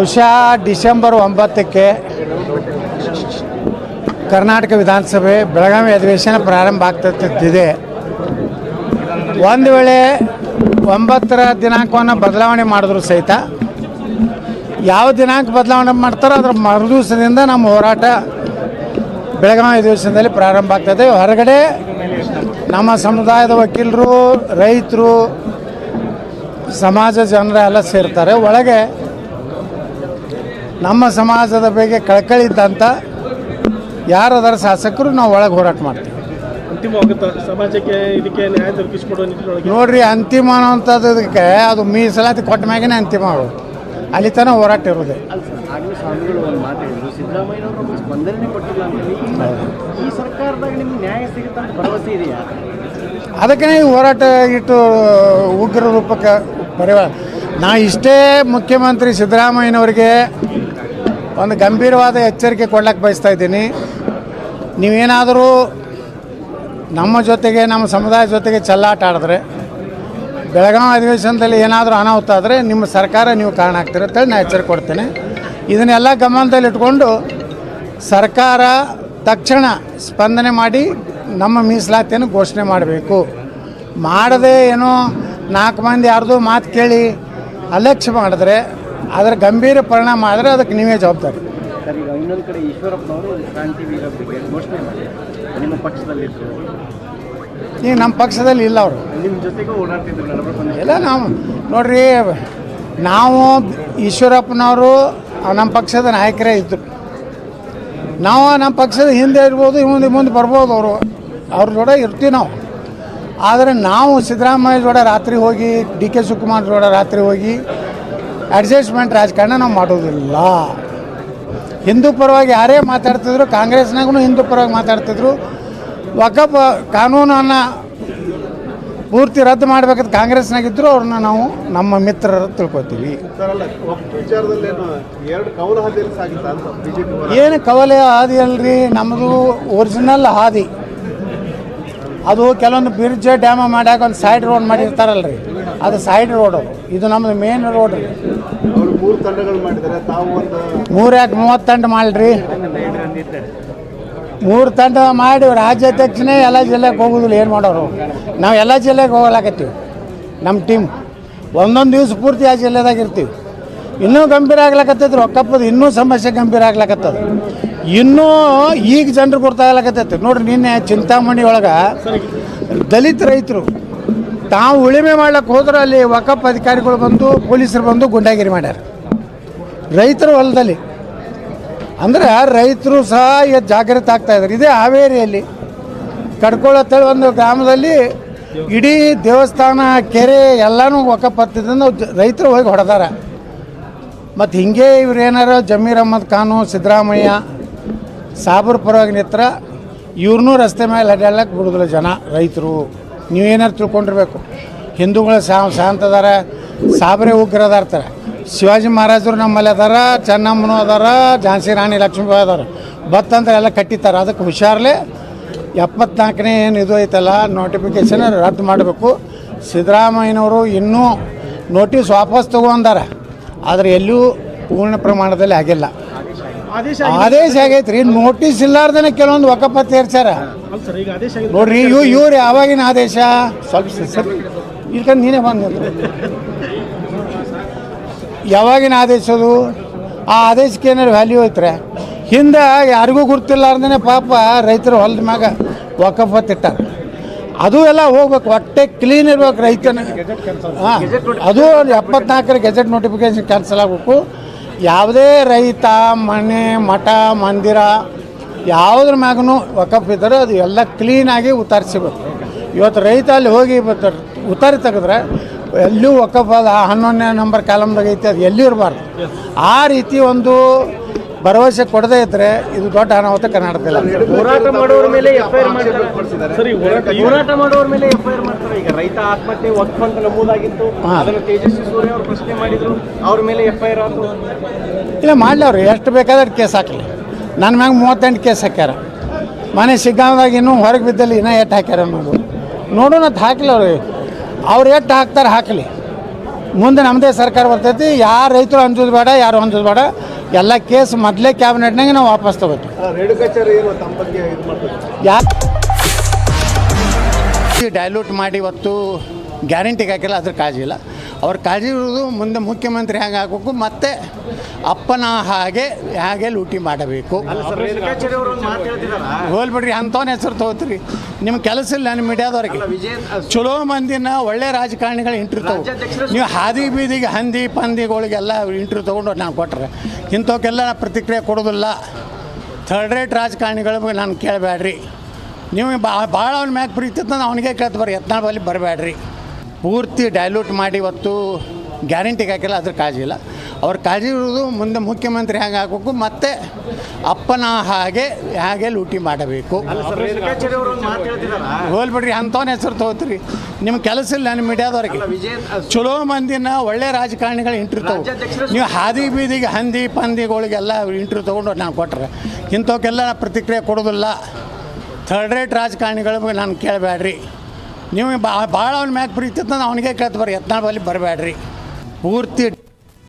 ಬಹುಶಃ ಡಿಸೆಂಬರ್ ಒಂಬತ್ತಕ್ಕೆ ಕರ್ನಾಟಕ ವಿಧಾನಸಭೆ ಬೆಳಗಾವಿ ಅಧಿವೇಶನ ಪ್ರಾರಂಭ ಆಗ್ತಿದೆ ಒಂದು ವೇಳೆ ಒಂಬತ್ತರ ದಿನಾಂಕವನ್ನು ಬದಲಾವಣೆ ಮಾಡಿದ್ರು ಸಹಿತ, ಯಾವ ದಿನಾಂಕ ಬದಲಾವಣೆ ಮಾಡ್ತಾರೋ ಅದರ ಮರುದಿವಸದಿಂದ ನಮ್ಮ ಹೋರಾಟ ಬೆಳಗಾವಿ ಅಧಿವೇಶನದಲ್ಲಿ ಪ್ರಾರಂಭ ಆಗ್ತದೆ. ಹೊರಗಡೆ ನಮ್ಮ ಸಮುದಾಯದ ವಕೀಲರು, ರೈತರು, ಸಮಾಜ ಜನರ ಎಲ್ಲ ಸೇರ್ತಾರೆ. ಒಳಗೆ ನಮ್ಮ ಸಮಾಜದ ಬಗ್ಗೆ ಕಳಕಳಿ ಇದ್ದಂಥ ಯಾರದರ ಶಾಸಕರು ನಾವು ಒಳಗೆ ಹೋರಾಟ ಮಾಡ್ತೀವಿ. ಅಂತಿಮವಾಗುತ್ತಾ ಸಮಾಜಕ್ಕೆ ಇದಕ್ಕೆ ನ್ಯಾಯ ದೊರಕಿಸಿಕೊಡುವ ನಿಟ್ಟಿನೊಳಗೆ? ನೋಡ್ರಿ ಅಂತಿಮ ಅನ್ನೋಂಥದ್ದಕ್ಕೆ ಅದು ಮೀಸಲಾತಿ ಕೊಟ್ಟ ಮ್ಯಾಗನೇ ಅಂತಿಮ ಆಗೋದು. ಅಲ್ಲಿ ತನಕ ಹೋರಾಟ ಇರೋದೆ ಅದಕ್ಕೆ ಈ ಹೋರಾಟ ಇಟ್ಟು ಉಗ್ರ ರೂಪಕ್ಕೆ ಪರಿವಾರ ನಾ ಇಷ್ಟೇ ಮುಖ್ಯಮಂತ್ರಿ ಸಿದ್ದರಾಮಯ್ಯನವರಿಗೆ ಒಂದು ಗಂಭೀರವಾದ ಎಚ್ಚರಿಕೆ ಕೊಡ್ಲಿಕ್ಕೆ ಬಯಸ್ತಾ ಇದ್ದೀನಿ. ನೀವೇನಾದರೂ ನಮ್ಮ ಜೊತೆಗೆ, ನಮ್ಮ ಸಮುದಾಯ ಜೊತೆಗೆ ಚೆಲ್ಲಾಟ ಆಡಿದ್ರೆ, ಬೆಳಗಾವಿ ಅಧಿವೇಶನದಲ್ಲಿ ಏನಾದರೂ ಅನಾಹುತ ಆದರೆ ನಿಮ್ಮ ಸರ್ಕಾರ ನೀವು ಕಾರಣ ಆಗ್ತೀರ ಅಂತೇಳಿ ನಾನು ಎಚ್ಚರಿಕೆ ಕೊಡ್ತೇನೆ. ಇದನ್ನೆಲ್ಲ ಗಮನದಲ್ಲಿಟ್ಕೊಂಡು ಸರ್ಕಾರ ತಕ್ಷಣ ಸ್ಪಂದನೆ ಮಾಡಿ ನಮ್ಮ ಮೀಸಲಾತಿಯನ್ನು ಘೋಷಣೆ ಮಾಡಬೇಕು. ಮಾಡದೆ ಏನೋ ನಾಲ್ಕು ಮಂದಿ ಯಾರ್ದು ಮಾತು ಕೇಳಿ ಅಲಕ್ಷ್ಯ ಮಾಡಿದ್ರೆ ಅದರ ಗಂಭೀರ ಪರಿಣಾಮ ಆದರೆ ಅದಕ್ಕೆ ನೀವೇ ಜವಾಬ್ದಾರಿ. ಸರ್ ಈಗ ಇನ್ನೊಂದು ಕಡೆ ಈಶ್ವರಪ್ಪನವರು ಕ್ರಾಂತಿ ವೀರ ಬ್ರಿಗೇಡ್ ಘೋಷಣೆ ಮಾಡಿ. ನಿಮ್ಮ ಪಕ್ಷದಲ್ಲಿದ್ದರು ಈಗ ನಮ್ಮ ಪಕ್ಷದಲ್ಲಿ ಇಲ್ಲ ಅವರು. ನಿಮ್ಮ ಜೊತೆಗೂ ಓಡಾಡ್ತಿದ್ರು ನಡಬರ್ಕೊಂಡು ಎಲ್ಲ ನಾವು ನೋಡ್ರಿ ನಾವು ಈಶ್ವರಪ್ಪನವರು ನಮ್ಮ ಪಕ್ಷದ ನಾಯಕರೇ ಇದ್ದರು ನಾವು ನಮ್ಮ ಪಕ್ಷದ ಹಿಂದೆ ಇರ್ಬೋದು ಮುಂದೆ ಮುಂದೆ ಬರ್ಬೋದು ಅವರು. ಅವ್ರ ಜೋಡ ಇರ್ತೀವಿ ನಾವು. ಆದರೆ ನಾವು ಸಿದ್ದರಾಮಯ್ಯ ಜೋಡ ರಾತ್ರಿ ಹೋಗಿ ಡಿ ಕೆ ಶಿವಕುಮಾರ್ ಜೋಡ ರಾತ್ರಿ ಹೋಗಿ ಅಡ್ಜಸ್ಟ್ಮೆಂಟ್ ರಾಜಕಾರಣ ನಾವು ಮಾಡೋದಿಲ್ಲ. ಹಿಂದೂ ಪರವಾಗಿ ಯಾರೇ ಮಾತಾಡ್ತಿದ್ರು ಕಾಂಗ್ರೆಸ್ನಾಗೂ ಹಿಂದೂ ಪರವಾಗಿ ಮಾತಾಡ್ತಿದ್ರು. ವಕಫ್ ಕಾನೂನನ್ನು ಪೂರ್ತಿ ರದ್ದು ಮಾಡ್ಬೇಕಂತ ಕಾಂಗ್ರೆಸ್ನಾಗಿದ್ದರು ಅವ್ರನ್ನ ನಾವು ನಮ್ಮ ಮಿತ್ರರ ತಿಳ್ಕೊತೀವಿ. ಏನು ಕವಲೆ ಹಾದಿ ಅಲ್ರಿ ನಮ್ಮದು ಒರಿಜಿನಲ್ ಹಾದಿ. ಅದು ಕೆಲವೊಂದು ಬ್ರಿಡ್ಜ್ ಡ್ಯಾಮ ಮಾಡ್ಯಾಕ ಒಂದು ಸೈಡ್ ರೋಡ್ ಮಾಡಿರ್ತಾರಲ್ಲ ರೀ ಅದು ಸೈಡ್ ರೋಡ್ ಇದು ನಮ್ದು ಮೇನ್ ರೋಡ್ ರೀ. ಮೂರು ಯಾಕೆ ಮೂವತ್ತು ತಂಡ ಮಾಡ್ರಿ? ಮೂರು ತಂಡ ಮಾಡಿ ರಾಜ್ಯಾಧ್ಯಕ್ಷನೇ ಎಲ್ಲ ಜಿಲ್ಲೆಗೆ ಹೋಗೋದಿಲ್ಲ ಏನು ಮಾಡೋರು? ನಾವು ಎಲ್ಲ ಜಿಲ್ಲೆಗೆ ಹೋಗಲಾಕತ್ತೀವಿ ನಮ್ಮ ಟೀಮ್ ಒಂದೊಂದು ದಿವಸ ಪೂರ್ತಿ ಆ ಜಿಲ್ಲೆದಾಗ ಇರ್ತೀವಿ. ಇನ್ನೂ ಗಂಭೀರ ಆಗ್ಲಕತ್ತೈತಿ ರೊಕ್ಕಪ್ಪದ ಇನ್ನೂ ಸಮಸ್ಯೆ ಗಂಭೀರ ಆಗ್ಲಕತ್ತದ. ಇನ್ನೂ ಈಗ ಜನರು ಗೊತ್ತಾಗಲಕತ್ತೈತಿ ನೋಡ್ರಿ ನಿನ್ನೆ ಚಿಂತಾಮಣಿ ಒಳಗೆ ದಲಿತ ರೈತರು ತಾವು ಉಳಿಮೆ ಮಾಡ್ಲಿಕ್ಕೆ ಹೋದ್ರೆ ಅಲ್ಲಿ ವಕಫ್ ಅಧಿಕಾರಿಗಳು ಬಂದು, ಪೊಲೀಸರು ಬಂದು ಗುಂಡಾಗಿರಿ ಮಾಡ್ಯಾರ. ರೈತರು ಹೊಲದಲ್ಲಿ. ಅಂದ್ರೆ ರೈತರು ಸಹ ಇವತ್ತು ಜಾಗೃತ ಆಗ್ತಾ ಇದ್ದಾರೆ ಇದೇ ಹಾವೇರಿಯಲ್ಲಿ ಕಡ್ಕೊಳ್ಳತ್ತೇಳಿ ಒಂದು ಗ್ರಾಮದಲ್ಲಿ ಇಡೀ ದೇವಸ್ಥಾನ, ಕೆರೆ ಎಲ್ಲನೂ ಒಕ್ಕಪತ್ತಿದ್ರಿಂದ ರೈತರು ಹೋಗಿ ಹೊಡೆದಾರ. ಮತ್ತು ಹಿಂಗೆ ಇವ್ರು ಏನಾರ ಜಮೀರ್ ಅಹಮದ್ ಖಾನು, ಸಿದ್ದರಾಮಯ್ಯ ಸಾಬರ್ ಪರವಾಗಿ ನಿತ್ರ ಇವ್ರನ್ನೂ ರಸ್ತೆ ಮೇಲೆ ಅಡ್ಡಾಡಕ್ಕೆ ಬಿಡೋದಿಲ್ಲ ಜನ, ರೈತರು. ನೀವೇನಾರು ತಿಳ್ಕೊಂಡಿರ್ಬೇಕು. ಹಿಂದೂಗಳು ಸಾ ಶಾಂತ ಅದಾರ ಸಾಬರೇ ಉಗ್ರ ಅದಾರ್ತಾರೆ ಶಿವಾಜಿ ಮಹಾರಾಜರು ನಮ್ಮಲ್ಲಿ ಅದಾರ, ಚೆನ್ನಮ್ಮನು ಅದಾರ, ಝಾನ್ಸಿ ರಾಣಿ ಲಕ್ಷ್ಮೀಬಾಯಿ ಅದಾರ. ಭತ್ತ ಅಂದ್ರೆ ಎಲ್ಲ ಕಟ್ಟಿತಾರೆ ಅದಕ್ಕೆ ಹುಷಾರ್ಲೆ ಎಪ್ಪತ್ನಾಲ್ಕನೇ ಏನು ಇದು ಐತಲ್ಲ ನೋಟಿಫಿಕೇಶನ್ ರದ್ದು ಮಾಡಬೇಕು. ಸಿದ್ದರಾಮಯ್ಯನವರು ಇನ್ನೂ ನೋಟಿಸ್ ವಾಪಸ್ ತಗೊಂಡಾರ ಆದರೆ ಎಲ್ಲೂ ಪೂರ್ಣ ಪ್ರಮಾಣದಲ್ಲಿ ಆಗಿಲ್ಲ. ಆದೇಶ ಆಗೈತ್ರಿ. ಆಗೈತೆ ರೀ ನೋಟಿಸ್ ಇಲ್ಲಾರ್ದನೆ ಕೆಲವೊಂದು ಒಕ್ಕಪ್ಪ ತೇರ್ಸ್ಯಾರ ಸರ್ ಈಗ ಆದೇಶ ಆಗಿದೆ. ನೋಡ್ರಿ ಇವ್ ಇವ್ರು ಯಾವಾಗಿನ ಆದೇಶ? ಸ್ವಲ್ಪ ನೀನೇ ಬಂದು ಯಾವಾಗಿನ ಆದೇಶ ಅದು? ಆ ಆದೇಶಕ್ಕೆ ಏನಾರು ವ್ಯಾಲ್ಯೂ ಐತ್ರೆ? ಹಿಂದೆ ಯಾರಿಗೂ ಗುರ್ತಿಲ್ಲಾರ್ದೇ ಪಾಪ ರೈತರು ಹೊಲದ ಮ್ಯಾಗ ವಕಫತ್ ತಿಟ್ಟಾರ ಅದು ಎಲ್ಲ ಹೋಗ್ಬೇಕು. ಹೊಟ್ಟೆ ಕ್ಲೀನ್ ಇರ್ಬೇಕು ರೈತನ. ಹಾಂ ಅದು ಎಪ್ಪತ್ನಾಲ್ಕರ ಗೆಜೆಟ್ ನೋಟಿಫಿಕೇಶನ್ ಕ್ಯಾನ್ಸಲ್ ಆಗಬೇಕು. ಯಾವುದೇ ರೈತ, ಮನೆ, ಮಠ, ಮಂದಿರ, ಯಾವುದ್ರ ಮ್ಯಾಗೂ ವಕಫ್ ಇದ್ದರೆ ಅದು ಎಲ್ಲ ಕ್ಲೀನಾಗಿ ಉತ್ತರಿಸಬೇಕು. ಇವತ್ತು ರೈತ ಅಲ್ಲಿ ಹೋಗಿ ಉತ್ತಾರಿ ತೆಗೆದ್ರೆ ಎಲ್ಲೂ ವಕಫ್ ಅದ ಹನ್ನೊಂದನೇ ನಂಬರ್ ಕಾಲಮ್ದಾಗ ಐತೆ, ಅದು ಎಲ್ಲೂ ಇರಬಾರ್ದು. ಆ ರೀತಿ ಒಂದು ಭರವಸೆ ಕೊಡದೇ ಇದ್ರೆ ಇದು ದೊಡ್ಡ ಅನಾಹುತ ಕರ್ನಾಟಕದಲ್ಲಿ ಹೋರಾಟ ಮಾಡೋರ ಮೇಲೆ ಎಫ್ ಐ ಸರಿ ಹೋರಾಟ ಮಾಡೋರ ಮೇಲೆ ಎಫ್ಐಆರ್ ಮಾಡ್ತಾರೆ. ಈಗ ರೈತ ಆತ್ಮಹತ್ಯೆ ವಕ್ಫ್ ಅಂತ ನಮೂದಾಗಿತ್ತು. ಅದನ್ನು ತೇಜಸ್ವಿ ಸೂರ್ಯ ಅವರು ಪ್ರಶ್ನೆ ಮಾಡಿದ್ರು. ಅವ್ರ ಮೇಲೆ ಎಫ್ಐಆರ್ ಆಯ್ತು ಇಲ್ಲ ಮಾಡಲಿ ಅವ್ರು. ಎಷ್ಟು ಬೇಕಾದ್ರೆ ಕೇಸ್ ಹಾಕಲಿ ನನ್ನ ಮ್ಯಾಗ ಮೂವತ್ತೆಂಟು ಕೇಸ್ ಹಾಕ್ಯಾರ. ಮನೆ ಸಿಗ್ಗಾಂವ್ದಾಗ ಇನ್ನೂ ಹೊರಗೆ ಬಿದ್ದಲ್ಲಿ ಇನ್ನೂ ಎಷ್ಟು ಹಾಕ್ಯಾರ ನೋಡು ನೋಡೋಣ ಹಾಕಲಿ ಅವ್ರು. ಅವ್ರು ಎಷ್ಟು ಹಾಕ್ತಾರೆ ಹಾಕಲಿ. ಮುಂದೆ ನಮ್ಮದೇ ಸರ್ಕಾರ ಬರ್ತೈತಿ ಯಾರು ರೈತರು ಅಂಜೋದು ಬೇಡ ಯಾರು ಅಂಜೋದು ಬೇಡ ಎಲ್ಲ ಕೇಸ್ ಮೊದಲೇ ಕ್ಯಾಬಿನೆಟ್ನಾಗೆ ನಾವು ವಾಪಸ್ ತಗೋತೀವಿ. ಯಾಕೆ ಡೈಲ್ಯೂಟ್ ಮಾಡಿ ಇವತ್ತು ಗ್ಯಾರಂಟಿಗೆ ಹಾಕಿಲ್ಲ ಅದ್ರ ಕಾಳಜಿ ಇಲ್ಲ. ಅವ್ರ ಕಾಳಜಿ ಇರೋದು ಮುಂದೆ ಮುಖ್ಯಮಂತ್ರಿ ಹೆಂಗೆ ಆಗಬೇಕು ಮತ್ತೆ ಅಪ್ಪನ ಹಾಗೆ ಹಾಗೆ ಲೂಟಿ ಮಾಡಬೇಕು. ಹೋಲ್ಬಿಡ್ರಿ ಅಂಥವನ್ನ ಹೆಸರು ತಗೋತೀರಿ. ನಿಮ್ಮ ಕೆಲಸ ಇಲ್ಲ ನಿಮ್ಮ ಮೀಡಿಯಾದವ್ರಿಗೆ. ಚಲೋ ಮಂದಿನ ಒಳ್ಳೆ ರಾಜಕಾರಣಿಗಳು ಇಂಟ್ರ್ಯೂ ತಗೋ ನೀವು ಹಾದಿ ಬೀದಿಗೆ ಹಂದಿ ಪಂದಿಗಳಿಗೆಲ್ಲ ಇಂಟ್ರ್ಯೂ ತೊಗೊಂಡು ನಾನು ಕೊಟ್ಟರೆ ಇಂಥವಕ್ಕೆಲ್ಲ ಪ್ರತಿಕ್ರಿಯೆ ಕೊಡೋದಿಲ್ಲ. ಥರ್ಡ್ ರೇಟ್ ಬಗ್ಗೆ ನಾನು ಕೇಳಬೇಡ್ರಿ ನೀವು ಭಾಳ ಅವ್ನ ಮ್ಯಾಗ ಪ್ರೀತಿ ಅವನಿಗೆ ಕೇಳ್ತು ಬರ್ರಿ ಯತ್ನಾಳ್ ಬಲ್ಲಿ ಬರಬೇಡ್ರಿ ಪೂರ್ತಿ ಡೈಲ್ಯೂಟ್ ಮಾಡಿ ಇವತ್ತು ಗ್ಯಾರಂಟಿಗೆ ಹಾಕಿಲ್ಲ ಅದ್ರ ಕಾಳಜಿ ಇಲ್ಲ. ಅವ್ರ ಕಾಳಜಿ ಇರೋದು ಮುಂದೆ ಮುಖ್ಯಮಂತ್ರಿ ಹೆಂಗೆ ಆಗಬೇಕು ಮತ್ತೆ ಅಪ್ಪನ ಹಾಗೆ ಹೇಗೆ ಲೂಟಿ ಮಾಡಬೇಕು. ಹೋಲ್ಬಿಡ್ರಿ ಅಂಥವನ್ನ ಹೆಸರು ತಗೋತ್ರಿ. ನಿಮ್ಮ ಕೆಲಸ ಇಲ್ಲ ನಿಮ್ಮ ಮೀಡಿಯಾದವ್ರಿಗೆ. ಚಲೋ ಮಂದಿನ ಒಳ್ಳೆ ರಾಜಕಾರಣಿಗಳು ಇಂಟ್ರ್ಯೂ ತಗೋ ನೀವು ಹಾದಿ ಬೀದಿಗೆ ಹಂದಿ ಪಂದಿಗಳಿಗೆಲ್ಲ ಇಂಟ್ರ್ಯೂ ತೊಗೊಂಡು ನಾನು ಕೊಟ್ರೆ. ಇಂಥವಕ್ಕೆಲ್ಲ ಪ್ರತಿಕ್ರಿಯೆ ಕೊಡೋದಿಲ್ಲ ಥರ್ಡ್ ರೇಟ್ ಬಗ್ಗೆ ನಾನು ಕೇಳಬೇಡ್ರಿ ನೀವು ಭಾಳ ಅವ್ನ ಮ್ಯಾಗ ಪ್ರೀತಿ ಇತ್ತು ಅವನಿಗೆ ಕೇಳ್ತು ಬರ್ರಿ ಯತ್ನಾಳ್ ಬಲ್ಲಿ ಬರಬೇಡ್ರಿ ಪೂರ್ತಿ